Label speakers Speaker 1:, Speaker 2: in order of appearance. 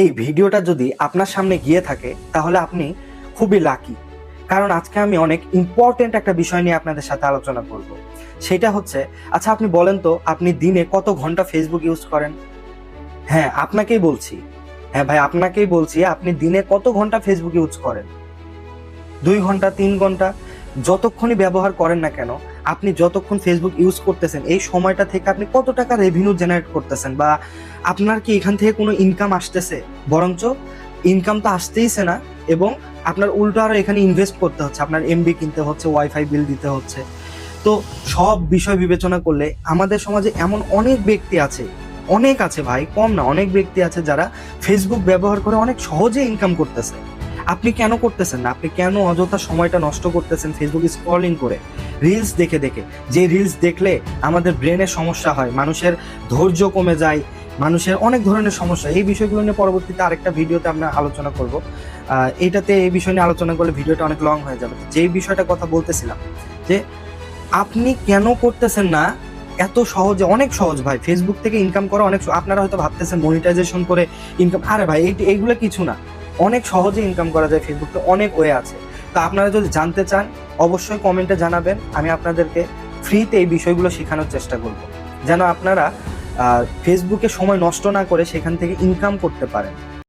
Speaker 1: এই ভিডিওটা যদি আপনার সামনে গিয়ে থাকে, তাহলে আপনি খুবই লাকি কারণ আজকে আমি অনেক ইম্পর্টেন্ট একটা বিষয় নিয়ে আপনাদের সাথে আলোচনা করব। সেটা হচ্ছে আচ্ছা আপনি বলেন তো, আপনি দিনে কত ঘণ্টা ফেসবুক ইউজ করেন? হ্যাঁ আপনাকেই বলছি। হ্যাঁ ভাই, আপনাকেই বলছি, আপনি দিনে কত ঘণ্টা ফেসবুক ইউজ করেন? দুই ঘণ্টা, তিন ঘণ্টা? যতক্ষণই ব্যবহার করেন না কেন, আপনি যতক্ষণ ফেসবুক ইউজ করতেছেন, এই সময়টা থেকে আপনি কত টাকা রেভিনিউ জেনারেট করতেছেন বা আপনার কি এখান থেকে কোনো ইনকাম আসতেছে? বরঞ্চ ইনকাম তো আসতেইছে না এবং আপনার উল্টো আরও এখানে ইনভেস্ট করতে হচ্ছে, আপনার এমবি কিনতে হচ্ছে ওয়াইফাই বিল দিতে হচ্ছে। তো সব বিষয় বিবেচনা করলে আমাদের সমাজে এমন অনেক ব্যক্তি আছে, অনেক আছে ভাই, কম না, অনেক ব্যক্তি আছে যারা ফেসবুক ব্যবহার করে অনেক সহজে ইনকাম করতেছে। আপনি কেন করতেছেন না? আপনি কেন অযথা সময়টা নষ্ট করতেছেন ফেসবুক স্ক্রলিং করে? রিলস দেখে দেখে। যে রিলস দেখলে আমাদের ব্রেনের সমস্যা হয়, মানুষের ধৈর্য কমে যায়, মানুষের অনেক ধরনের সমস্যা। এই বিষয়গুলো নিয়ে পরবর্তীতে আরেকটা ভিডিওতে আমরা আলোচনা করব। এটাতে এই বিষয় নিয়ে আলোচনা করলে ভিডিওটা অনেক লং হয়ে যাবে। যে বিষয়টা কথা বলতেছিলাম, যে আপনি কেন করতেছেন না? এত সহজে, অনেক সহজ ভাই। ফেসবুক থেকে ইনকাম করা অনেক আপনারা হয়তো ভাবতেছেন মনিটাইজেশন করে ইনকাম আরে ভাই এই- এইগুলো কিছু না। অনেক সহজে ইনকাম করা যায় ফেসবুকে অনেক ওয়ে আছে। তো আপনারা যদি জানতে চান, অবশ্যই কমেন্টে জানাবেন, আমি আপনাদেরকে ফ্রিতে এই বিষয়গুলো শেখানোর চেষ্টা করব। যেন আপনারা ফেসবুকে সময় নষ্ট না করে সেখান থেকে ইনকাম করতে পারেন।